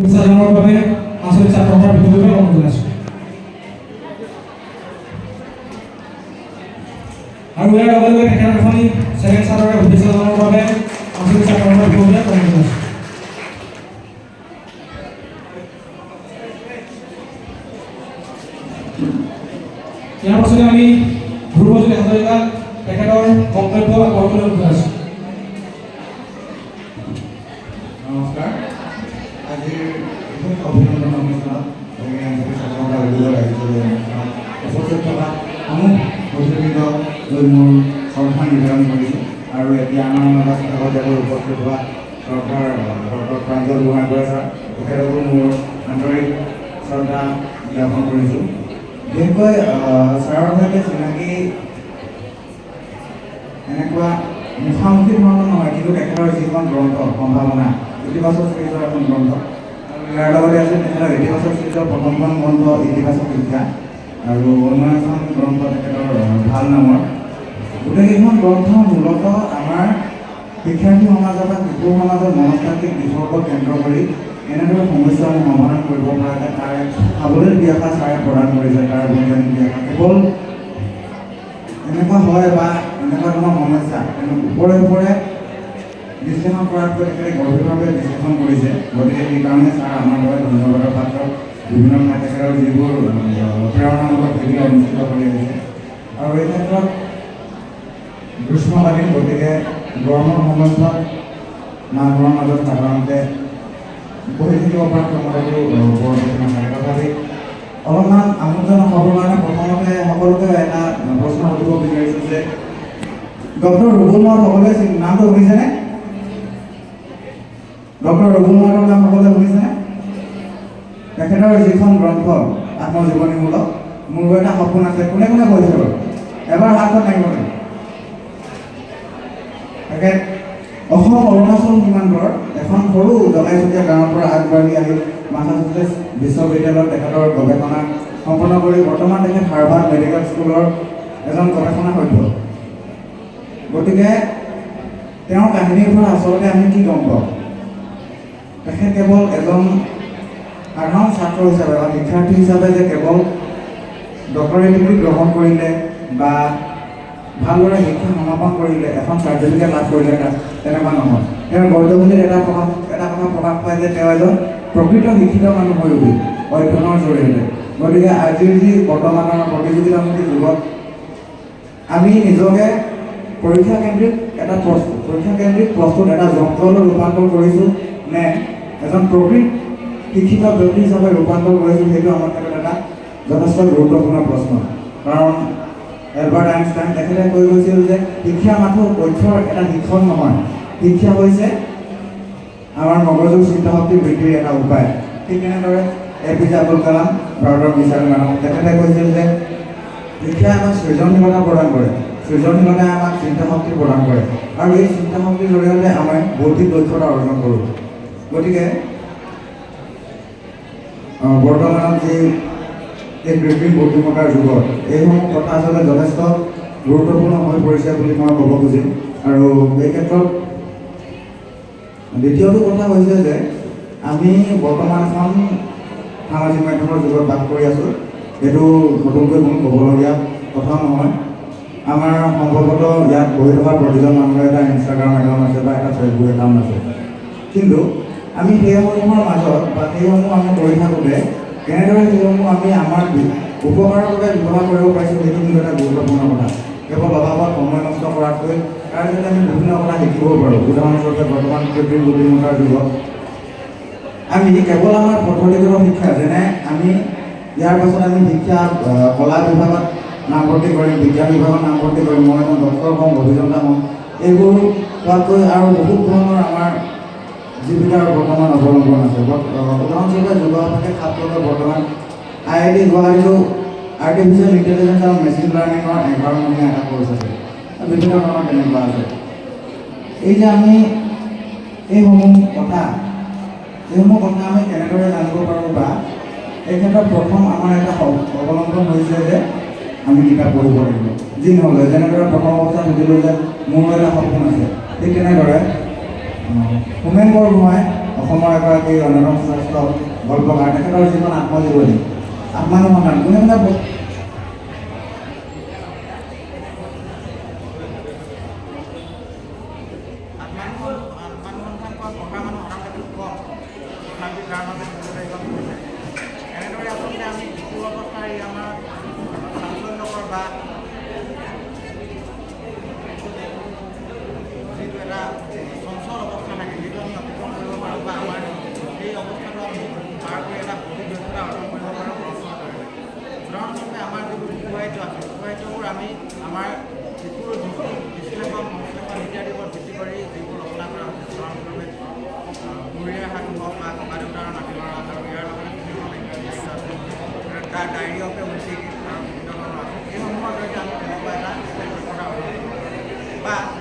বাবে আসলে ছাত্র আমার বিদ্যালয়ে অনুমোদন ইয়াৰ লগে লগে তেখেতখনি ছেকেণ্ড ছাত্ৰৰে শুভেচ্ছা জনাবৰ বাবে আঞ্চলিক ছাত্ৰ সন্থাৰ বিদ্যালয়ে অনুমোদন আছে ইয়াৰ পাছতে আমি ধ্ৰুৱজ্যোতি হাজৰিকা তেখেতৰ বক্তব্য আগবঢ়াবলৈ অনুৰোধ মোৰ শ্ৰদ্ধা নিবেদন কৰিছোঁ আৰু এতিয়া আমাৰ উপস্থিত হোৱা চৰকাৰ প্ৰাঞ্জল গোহাঁইবৰা ছাৰ তেখেতকো মোৰ আন্তৰিক শ্ৰদ্ধা জ্ঞাপন কৰিছোঁ বিশেষকৈ ছাৰৰ সৈতে চিনাকি এনেকুৱা মুখামুখি ধৰণৰ নহয় কিন্তু তেখেতৰ যিখন গ্ৰন্থ সম্ভাৱনা ইতিবাচক চিৰিজৰ এখন গ্ৰন্থ ইয়াৰ আছে তেখেতৰ ইতিবাচক চিৰিজৰ প্ৰথমখন গ্ৰন্থ ইতিবাচক শিক্ষা আৰু এখন গ্ৰন্থ তেখেতৰ ভালো নামৰ। গোটেইকেইখন গ্ৰন্থ মূলত আমাৰ শিক্ষাৰ্থী সমাজৰ বা শিশু সমাজৰ মনস্তাত্ত্বিক ওপৰত কেন্দ্ৰ কৰি এনেদৰে সমস্যাসমূহ সমাধান কৰিব পৰাকৈ তাৰে সাৱলীল ব্যাখ্যা ছাৰে প্ৰদান কৰিছে, তাৰ বৈজ্ঞানিক ব্যাখ্যা কেৱল এনেকুৱা হয় বা এনেকুৱা ধৰণৰ সমস্যা ওপৰে ওপৰে বিশ্লেষণ কৰাতকৈ তেখেতে গভীৰভাৱে বিশ্লেষণ কৰিছে। গতিকে সেইকাৰণে ছাৰ আমাৰ দৰে ধন্যবাদৰ পাত্ৰ। বিভিন্ন তেখেতৰ যিবোৰ প্ৰেৰণামূলক ভিডিঅ' অনুষ্ঠিত কৰি আহিছে। আৰু এই ক্ষেত্ৰত গ্ৰীষ্মকালীন গতিকে গৰমৰ সময়ছোৱাত মানুহৰ মাজত সাধাৰণতে বহি থাকিব পৰা ক্ষমতাটো বৰ তথাপি অলপমান আমোদজনক হ'বৰ কাৰণে প্ৰথমতে সকলোকে এটা প্ৰশ্ন সুধিব বিচাৰিছোঁ যে ডক্টৰ ৰুবুল মাউত সকলোৱে নামটো শুনিছেনে? ডক্টৰ মাউতৰ নাম সকলোৱে শুনিছেনে? তেখেতৰ যিখন গ্ৰন্থ আত্মজীৱনীমূলক মোৰো এটা সপোন আছে। কোনে কোনে কৈছে বাৰু? এবাৰ হাতখন দাঙিব লাগিব তেখেত অসম অৰুণাচল সীমান্তৰ এখন সৰু জনাইচুকীয়া গাঁৱৰ পৰা আগবাঢ়ি আহি মাছাচুচেটছ বিশ্ববিদ্যালয়ত তেখেতৰ গৱেষণা সম্পন্ন কৰি বৰ্তমান তেখেত হাৰ্ভাৰ্ড মেডিকেল স্কুলৰ এজন গৱেষণা সভ্য। গতিকে তেওঁৰ কাহিনীৰ পৰা আচলতে আমি কি গম পাওঁ? তেখেত কেৱল এজন সাধাৰণ ছাত্ৰ হিচাপে বা শিক্ষাৰ্থী হিচাপে যে কেৱল ডক্টৰেট ডিগ্ৰী গ্ৰহণ কৰিলে বা ভালদৰে শিক্ষা সমাপন কৰিলে, এখন চাৰ্টিফিকেট লাভ কৰিলে তেনেকুৱা নহয়। তেওঁৰ বৰ্তমানীত এটা প্ৰকাশ এটা কথা প্ৰকাশ পায় যে তেওঁ এজন প্ৰকৃত শিক্ষিত মানুহ হৈ উঠিল অধ্যয়নৰ জৰিয়তে। গতিকে আজিৰ যি বৰ্তমানৰ প্ৰতিযোগিতামুখী যুগত আমি নিজকে পৰীক্ষা কেন্দ্ৰিক এটা প্ৰস্তুত পৰীক্ষা কেন্দ্ৰিক প্ৰস্তুত এটা যন্ত্ৰলৈ ৰূপান্তৰ কৰিছোঁ। নে, এজন প্ৰকৃত শিক্ষিত ব্যক্তি হিচাপে ৰূপান্তৰ কৰিছোঁ সেইটো আমাৰ ক্ষেত্ৰত এটা যথেষ্ট গুৰুত্বপূৰ্ণ প্ৰশ্ন। কাৰণ এলবাৰ্ট আইনষ্টাইন তেখেতে কৈ গৈছিল যে শিক্ষা মাথো তথ্যৰ এটা শিক্ষণ নহয়। শিক্ষা হৈছে আমাৰ মগজুৰ চিন্তা শক্তি বৃদ্ধিৰ এটা উপায়। ঠিক তেনেদৰে A P J Abdul Kalam, ভাৰতৰ মিছাইল মানুহ তেখেতে কৈছিল যে শিক্ষাই আমাক সৃজনশীলতা প্ৰদান কৰে, সৃজনশীলতাই আমাক চিন্তা শক্তি প্ৰদান কৰে। আৰু এই চিন্তা শক্তিৰ জৰিয়তে আমি বৌদ্ধিক দক্ষতা অৰ্জন কৰোঁ। গতিকে বৰ্তমানত যি এই কৃত্ৰিম বুদ্ধিমত্তাৰ যুগত, এইসমূহ কথা আচলতে যথেষ্ট গুৰুত্বপূৰ্ণ হৈ পৰিছে বুলি মই ক'ব খুজিম। আৰু এই ক্ষেত্ৰত দ্বিতীয়টো কথা হৈছে যে, আমি বৰ্তমান এখন সামাজিক মাধ্যমৰ যুগত বাস কৰি আছোঁ। এইটো নতুনকৈ কোনো ক'বলগীয়া কথা নহয়। আমাৰ সম্ভৱতঃ ইয়াত বহি থকা প্ৰতিজন মানুহৰ এটা ইনষ্টাগ্ৰাম একাউণ্ট আছে বা এটা ফেচবুক একাউণ্ট আছে। কিন্তু আমি সেইসমূহৰ মাজত বা সেইসমূহ আমি কৰি থাকোঁতে, কেনেদৰে সেইসমূহ আমি আমাৰ উপকাৰৰ বাবে ব্যৱহাৰ কৰিব পাৰিছোঁ সেইটো কিন্তু এটা গুৰুত্বপূৰ্ণ কথা। কেৱল অভাৱত সময় নষ্ট কৰাতকৈ তাৰ যদি আমি বিভিন্ন কথা শিকিব পাৰোঁ। উদাহৰণস্বৰূপে, বৰ্তমান কৃত্ৰিম বুদ্ধিমত্তাৰ যুগত আমি কেৱল আমাৰ পদ্ধতিগত শিক্ষা, যেনে আমি ইয়াৰ পাছত আমি শিক্ষা কলা বিভাগত নামভৰ্তি কৰিম, বিজ্ঞান বিভাগত নামভৰ্তি কৰিম, মই এজন ডক্টৰ হ'ম, অভিযন্তা হ'ম, এইবোৰ হোৱাতকৈ আৰু বহুত ধৰণৰ আমাৰ জীৱিকাৰ বৰ্তমান অৱলম্বন আছে উদাহৰণস্বৰূপে যুৱকসকলে ছাত্ৰকে বৰ্তমান আই আই টি গুৱাহাটীতো আৰ্টিফিচিয়েল ইণ্টেলিজেঞ্চ আৰু মেচিন লাৰ্ণিঙৰ এনভাইৰনমেণ্ট এটা কৰ্চ আছে। বিভিন্ন ধৰণৰ তেনেকুৱা আছে। এই যে আমি এইসমূহ কথা এইসমূহ কথা আমি কেনেদৰে জানিব পাৰোঁ বা এই ক্ষেত্ৰত প্ৰথম আমাৰ এটা অৱলম্বন হৈছে যে আমি কিতাপ পঢ়িব লাগিব। যি নহ'লে, যেনেদৰে প্ৰথম অৱস্থাত সুধিলোঁ যে মোৰো এটা সপোন আছে, ঠিক তেনেদৰে হোমেন বৰগোহাঁই অসমৰ এগৰাকী ৰন্ধন শ্ৰেষ্ঠ গল্পকাৰ তেখেতৰ যিখন আত্মজীৱনী। আত্মানুসন্ধান কোনে কোনে আমি শিশু অৱস্থাই আমাৰ বা ৰাজ্য আছে ৰাজ্যবোৰ আমি আমাৰ যিবোৰ যিখিনি বিশ্লেষণ বিশ্লেষণ ইত্যাদিৰ ওপৰত ভিত্তি কৰি যিবোৰ ৰচনা কৰা হৈছে উদাহৰণস্বৰূপে বুঢ়ীৰে হওক বা ককা দেউতাৰ মাটি মৰা আৰু ইয়াৰ লগতে বিভিন্ন লেংগুৱেজ আছে তাৰ ডায়েৰী অফ এ উচিত আৰু বিভিন্ন ধৰণৰ আছে এইসমূহৰ জৰিয়তে আমি তেনেকুৱা এটা বা